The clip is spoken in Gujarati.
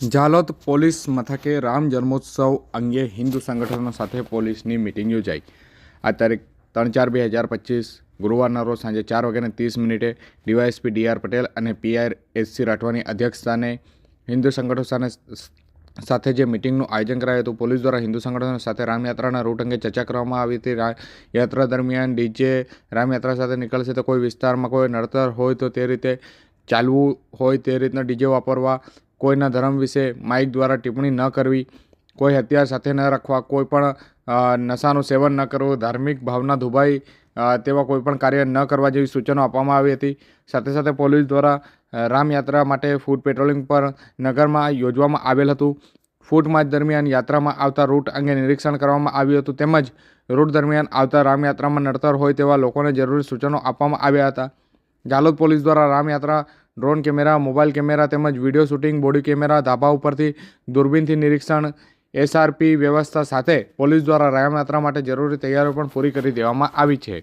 ઝાલોદ પોલીસ મથકે રામ જન્મોત્સવ અંગે હિન્દુ સંગઠનો સાથે પોલીસની મિટિંગ યોજાઈ. આ તારીખ ત્રણ ચાર બે હજાર પચીસ, ગુરુવારના રોજ સાંજે ચાર વાગ્યાને ત્રીસ મિનિટે ડીવાયએસપી ડી આર પટેલ અને પીઆર એસસી રાઠવાની અધ્યક્ષસ્થાને હિન્દુ સંગઠનો સાથે જે મિટિંગનું આયોજન કરાયું હતું, પોલીસ દ્વારા હિન્દુ સંગઠનો સાથે રામયાત્રાના રૂટ અંગે ચર્ચા કરવામાં આવી હતી. યાત્રા દરમિયાન ડીજે રામયાત્રા સાથે નીકળશે તો કોઈ વિસ્તારમાં કોઈ નડતર હોય તો તે રીતે ચાલવું હોય તે રીતના ડીજે વાપરવા કોઈના ધર્મ વિશે માઇક દ્વારા ટિપ્પણી ન કરવી, કોઈ હથિયાર સાથે ન રાખવા, કોઈ પણ નશાનું સેવન ન કરવું, ધાર્મિક ભાવના દુભાઈ તેવા કોઈપણ કાર્ય ન કરવા જેવી સૂચનો આપવામાં આવી હતી. સાથે સાથે પોલીસ દ્વારા રામયાત્રા માટે ફૂડ પેટ્રોલિંગ પર નગરમાં યોજવામાં આવેલ હતું. ફૂડ માર્ચ દરમિયાન યાત્રામાં આવતા રૂટ અંગે નિરીક્ષણ કરવામાં આવ્યું હતું. તેમજ રૂટ દરમિયાન આવતા રામયાત્રામાં નડતર હોય તેવા લોકોને જરૂરી સૂચનો આપવામાં આવ્યા હતા. જાલોદ પોલીસ દ્વારા રામયાત્રા ડ્રોન કેમેરા, મોબાઈલ કેમેરા તેમજ વીડિયો શૂટિંગ, બોડી કેમેરા, ધાબા ઉપરથી દૂરબીનથી નિરીક્ષણ, એસઆરપી વ્યવસ્થા સાથે પોલીસ દ્વારા રામયાત્રા માટે જરૂરી તૈયારીઓ પણ પૂરી કરી દેવામાં આવી છે.